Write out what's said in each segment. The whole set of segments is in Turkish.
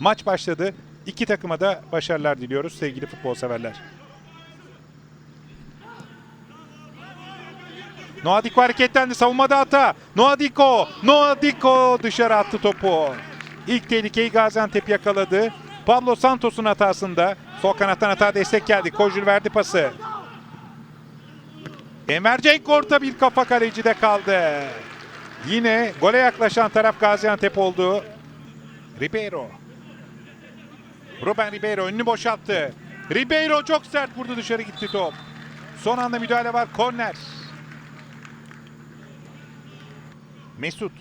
Maç başladı. İki takıma da başarılar diliyoruz sevgili futbol severler. Noadiko hareketlendi. Savunmada hata. Noadiko. Noadiko dışarı attı topu. İlk tehlikeyi Gaziantep yakaladı. Pablo Santos'un hatasında. Sol kanattan hata destek geldi. Kojul verdi pası. Emercenk orta bir kafa kalecide kaldı. Yine gole yaklaşan taraf Gaziantep oldu. Ribeiro. Ruben Ribeiro önünü boşalttı. Ribeiro çok sert vurdu dışarı gitti top. Son anda müdahale var. Korner. Mesut.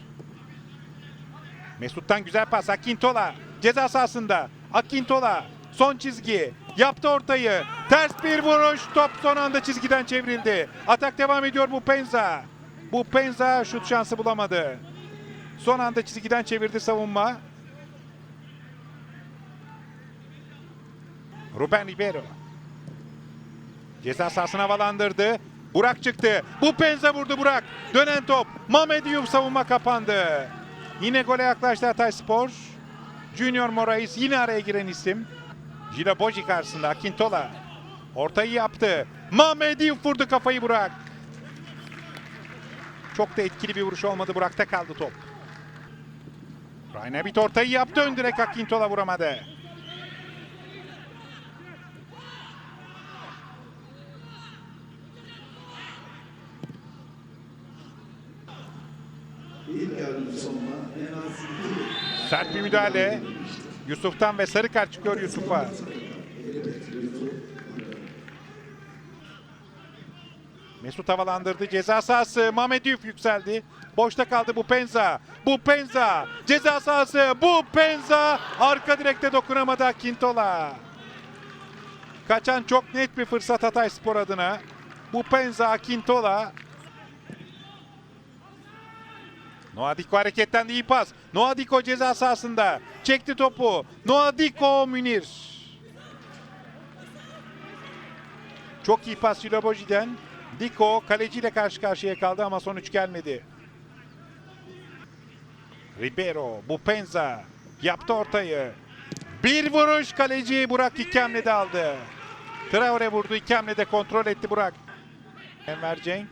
Mesut'tan güzel pas. Akintola. Ceza sahasında. Akintola. Son çizgi. Yaptı ortayı. Ters bir vuruş. Top son anda çizgiden çevrildi. Atak devam ediyor bu Penza. Bu Penza şut şansı bulamadı. Son anda çizgiden çevirdi savunma. Ruben Ribeiro. Ceza sahasına havalandırdı. Burak çıktı. Bu penze vurdu Burak. Dönen top. Mehmet Diouf savunma kapandı. Yine gole yaklaştı Hatay Spor. Junior Morais yine araya giren isim. Gila Boji karşısında Akintola. Ortayı yaptı. Mehmet Diouf vurdu kafayı Burak. Çok da etkili bir vuruş olmadı. Burak'ta kaldı top. Raynabit ortayı yaptı. Ön direk Akintola vuramadı. Sert bir müdahale. Yusuf'tan ve sarı kart çıkıyor Yusuf'a. Mesut havalandırdı. Ceza sahası. Yuf yükseldi. Boşta kaldı bu Penza. Bu Penza. Ceza sahası. Bu Penza. Arka direkte dokunamadı Akintola. Kaçan çok net bir fırsat Hatay Spor adına. Bu Penza Akintola. Noadiko hareketlendi iyi pas. Noadiko ceza sahasında. Çekti topu. Noadiko Münir. Çok iyi pas Siloboji'den. Diko kaleciyle karşı karşıya kaldı ama sonuç gelmedi. Ribeiro, Bupenza yaptı ortayı. Bir vuruş kaleci Burak iki hamlede aldı. Traore vurdu iki hamlede kontrol etti Burak. Enver Cenk.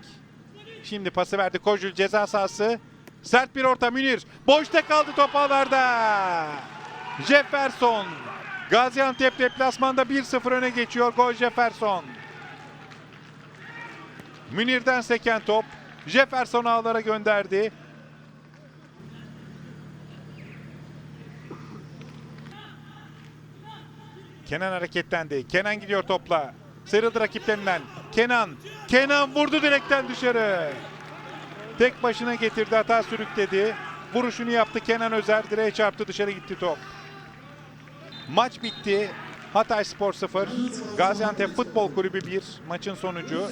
Şimdi pası verdi Kojul ceza sahası. Sert bir orta Münir. Boşta kaldı top ağlarda. Jefferson. Gaziantep deplasmanda 1-0 öne geçiyor. Gol Jefferson. Münir'den seken top. Jefferson ağlara gönderdi. Kenan hareketlendi. Kenan gidiyor topla. Sıyrıldı rakiplerinden. Kenan. Kenan vurdu direkten dışarı. Tek başına getirdi hata sürükledi. Vuruşunu yaptı Kenan Özer. Direğe çarptı dışarı gitti top. Maç bitti. Hatay Spor 0. Gaziantep Futbol Kulübü 1. Maçın sonucu.